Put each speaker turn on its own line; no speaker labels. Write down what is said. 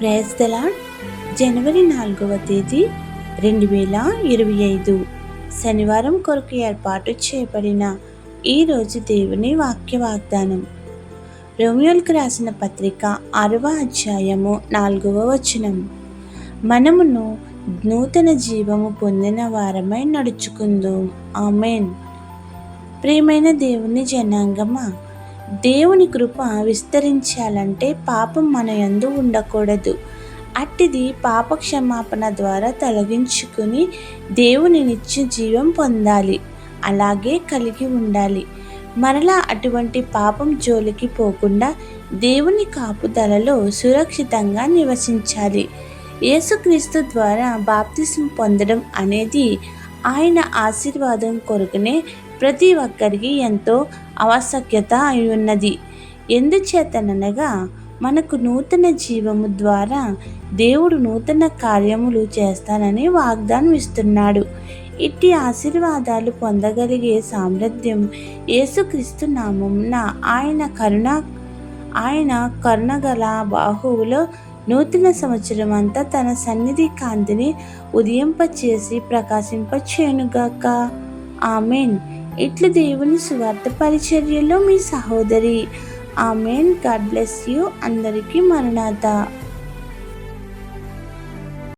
ప్రేస్తలా జనవరి నాలుగవ తేదీ రెండు వేల ఇరవై ఐదు. శనివారం కొరకు ఏర్పాటు చేయబడిన ఈరోజు దేవుని వాక్య వాగ్దానం. రోమియోల్కి రాసిన పత్రిక ఆరవ అధ్యాయము నాలుగవ వచనం. మనమును నూతన జీవము పొందిన వారమై నడుచుకుందాం. ఆమెన్. ప్రియమైన దేవుని జనాంగమా దేవుని కృప విస్తరించాలంటే పాపం మన యందు ఉండకూడదు. అట్టిది పాప క్షమాపణ ద్వారా తొలగించుకుని దేవుని నిత్య జీవం పొందాలి. అలాగే కలిగి ఉండాలి. మరలా అటువంటి పాపం జోలికి పోకుండా దేవుని కాపుదలలో సురక్షితంగా నివసించాలి. యేసుక్రీస్తు ద్వారా బాప్తిసం పొందడం అనేది ఆయన ఆశీర్వాదం కొరకునే ప్రతి ఒక్కరికి ఎంతో ఆవశ్యకత అయి ఉన్నది. ఎందుచేతనగా మనకు నూతన జీవము ద్వారా దేవుడు నూతన కార్యములు చేస్తానని వాగ్దానం ఇస్తున్నాడు ఇట్టి ఆశీర్వాదాలు పొందగలిగే సామర్థ్యం యేసుక్రీస్తు నామంన ఆయన కరుణ ఆయన కరుణగల బాహువులో నూతన సంవత్సరం అంతా తన సన్నిధి కాంతిని ఉదయింపచేసి ప్రకాశింపచేయునుగాక. ఆమెన్. ఇట్లు దేవుని సువార్త పరిచర్యలో మీ సహోదరి. ఆమెన్. God bless you. అందరికీ మరణాత.